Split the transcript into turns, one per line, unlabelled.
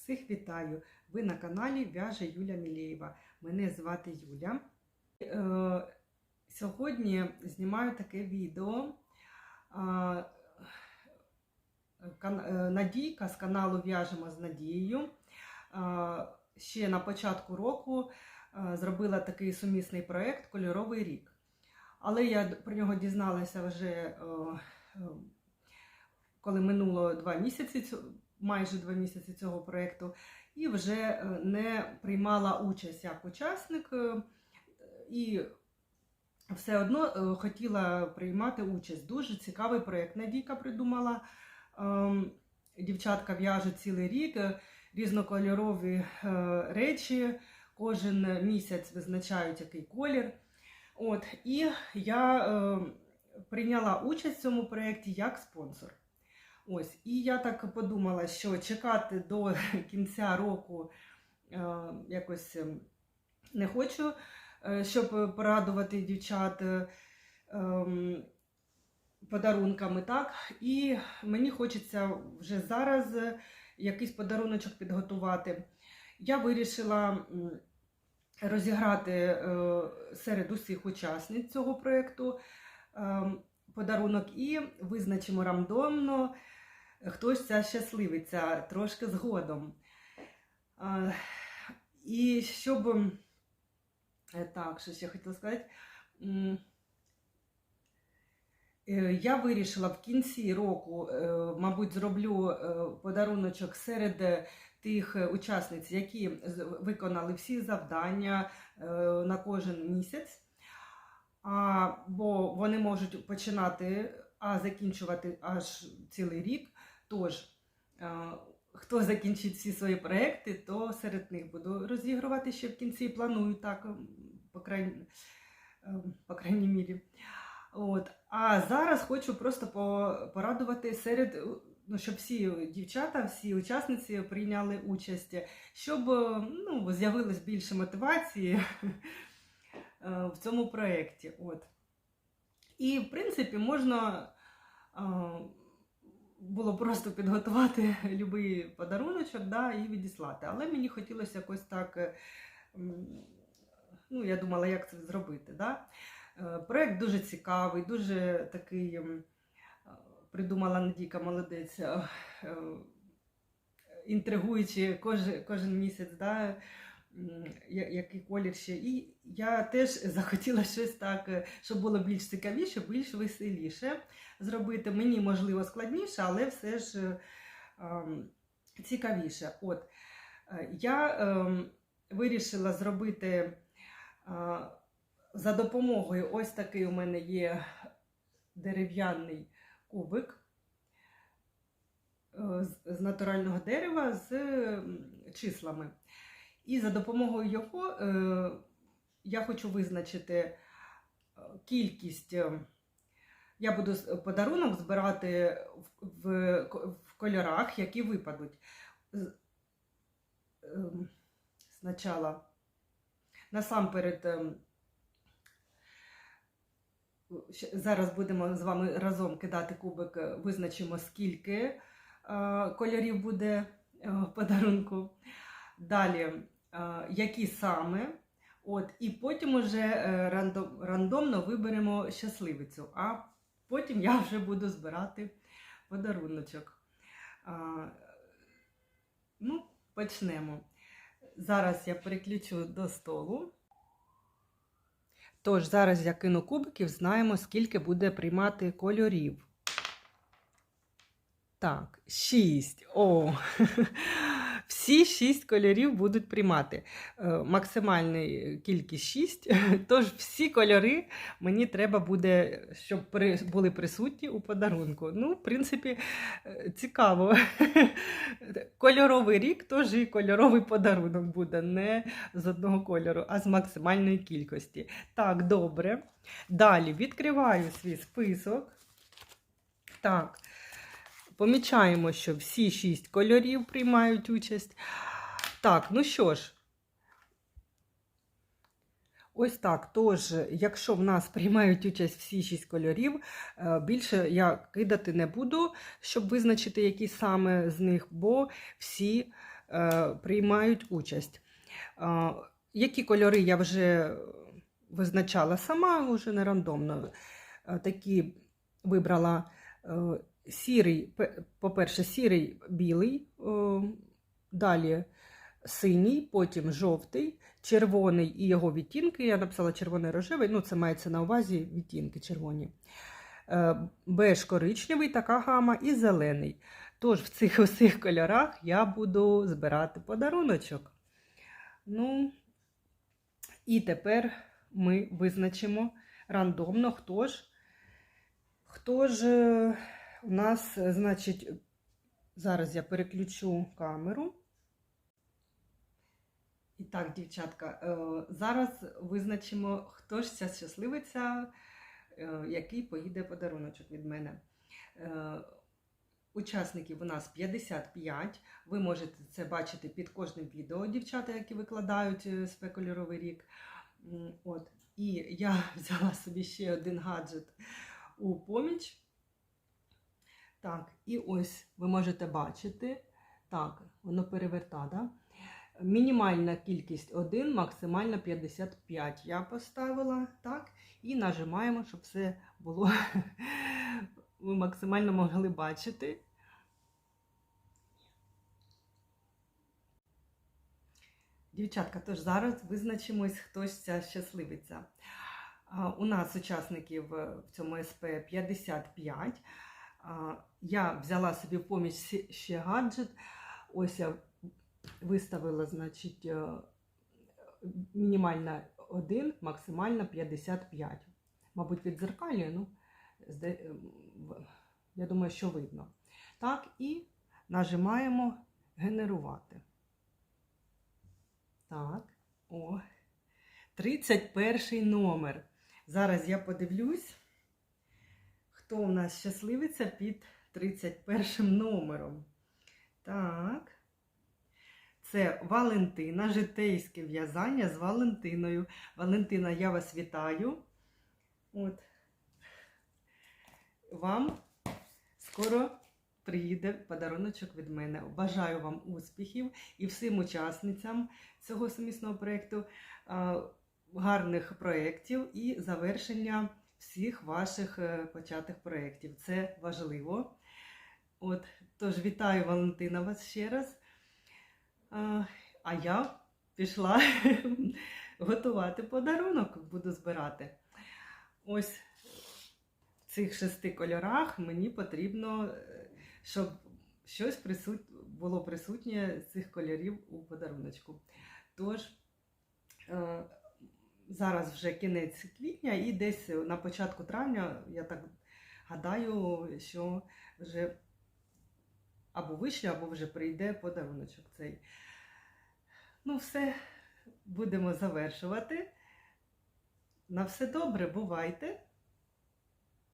Всіх вітаю! Ви на каналі В'яже Юля Мілєєва. Мене звати Юля. Е, Сьогодні знімаю таке відео. Е, Надійка з каналу В'яжемо з Надією. Ще на початку року е, зробила такий сумісний проєкт Кольоровий рік. Але я про нього дізналася вже, коли минуло два місяці, майже два місяці цього проєкту, і вже е, не приймала участь як учасник, е, і все одно е, хотіла приймати участь. Дуже цікавий проєкт. Надійка придумала. Ем, Дівчатка в'яжуть цілий рік різнокольорові речі. Кожен місяць визначають який колір. От, і я е, прийняла участь в цьому проєкті як спонсор. Ось, і я так подумала, що чекати до кінця року е, якось е, не хочу, е, щоб порадувати дівчат е, ем, подарунками, так? І мені хочеться вже зараз якийсь подаруночок підготувати. Я вирішила розіграти серед усіх учасниць цього проєкту е, подарунок і визначимо рандомно, хтось ця щасливиться трошки згодом. І щоб. е, Так, що ще хотіла сказати. Е, Я вирішила в кінці року, е, мабуть, зроблю подаруночок серед тих учасниць, які виконали всі завдання на кожен місяць. Бо вони можуть починати, а закінчувати аж цілий рік. Тож, е, хто закінчить всі свої проекти, то серед них буду розігрувати ще в кінці. Планую так, по крайній, е, по крайній мірі. От. А зараз хочу просто порадувати серед, е, ну, щоб всі дівчата, всі учасниці прийняли участь, щоб е, ну, з'явилось більше мотивації в цьому проєкті. І, в принципі, можна було просто підготувати будь-який подаруночок да, і відіслати. Але мені хотілося якось так, е, ну, я думала, як це зробити. Да? Е, Проєкт дуже цікавий, дуже такий е, придумала Надійка молодець, інтригуючи кожен, кожен місяць, да, який колір ще. І я теж захотіла щось так, е, щоб було більш цікавіше, більш веселіше зробити. Мені, можливо, складніше, але все ж е, ем, цікавіше. От, е, я ем, вирішила зробити за допомогою ось такий у мене є дерев'яний кубик з, натурального дерева з числами. І за допомогою його е, я хочу визначити е, кількість. е, Я буду подарунок збирати в, в, в кольорах, які випадуть. Ем, Спочатку, насамперед, ем, зараз будемо з вами разом кидати кубик, визначимо, скільки кольорів буде в подарунку. Далі, які саме. От, і потім уже е, рандом, рандомно виберемо щасливицю, а потім я вже буду збирати подаруночок. Ну, почнемо. Зараз я переключу до столу. Тож, зараз я кину кубиків, знаємо, скільки буде приймати кольорів. Так, шість. О, всі шість кольорів будуть приймати. Е, Максимальна кількість шість. Тож всі кольори мені треба буде, щоб були присутні у подарунку. Ну, в принципі, е, цікаво. Кольоровий рік, тож і кольоровий подарунок буде не з одного кольору, а з максимальної кількості. Так, добре. Далі відкриваю свій список. Так. Помічаємо, що всі шість кольорів приймають участь. Так, ну що ж. Ось так. Тож, якщо в нас приймають участь всі шість кольорів, е, більше я кидати не буду, щоб визначити, які саме з них, бо всі е, приймають участь. Е, які кольори я вже визначала сама, вже не рандомно. Такі вибрала сірий, по-перше, сірий, білий, е, далі синій, потім жовтий, червоний і його відтінки. Я написала червоний рожевий, ну це мається на увазі відтінки червоні. Е, Беж коричневий, така гама, і зелений. Тож в цих усіх кольорах я буду збирати подаруночок. Ну, і тепер ми визначимо рандомно, хто ж, хто ж е, у нас, е, значить, зараз я переключу камеру. І так, дівчатка, е, зараз визначимо, хто ж ця щасливиця, е, який поїде подаруночок від мене. Учасників у нас 55. Ви можете це бачити під кожним відео, дівчата, які викладають спекульоровий рік. От. І я взяла собі ще один гаджет у поміч. Так, і ось ви можете бачити. Так, воно переверта, да? Мінімальна кількість 1, максимальна 55. Я поставила так. І нажимаємо, щоб все було. Ви максимально могли бачити. Дівчатка, тож зараз визначимось, хто ж ця щасливиця. У нас учасників е, в цьому СП 55. Я взяла собі в поміч ще гаджет. Ось я виставила, значить, е, мінімальна 1, максимальна 55. Мабуть, відзеркалює, ну, в- я думаю, що видно. Так, і нажимаємо генерувати. Так, о. 31 номер. Зараз я подивлюсь, хто у нас щасливиця під 31 номером. Так. Це Валентина, житейське в'язання з Валентиною. Валентина, я вас вітаю. От. Вам скоро приїде подаруночок від мене. Бажаю вам успіхів і всім учасницям цього сумісного проєкту, гарних проєктів і завершення всіх ваших е, початих проєктів. Це важливо. От, тож вітаю Валентина вас ще раз. А, я пішла готувати подарунок, буду збирати. Ось в цих шести кольорах мені потрібно, е, щоб щось присут... було присутнє цих кольорів у подаруночку. Тож, е, зараз вже кінець квітня і десь на початку травня, я так гадаю, що вже або вийшли, або вже прийде подаруночок цей. Ну, все, будемо завершувати. На все добре, бувайте!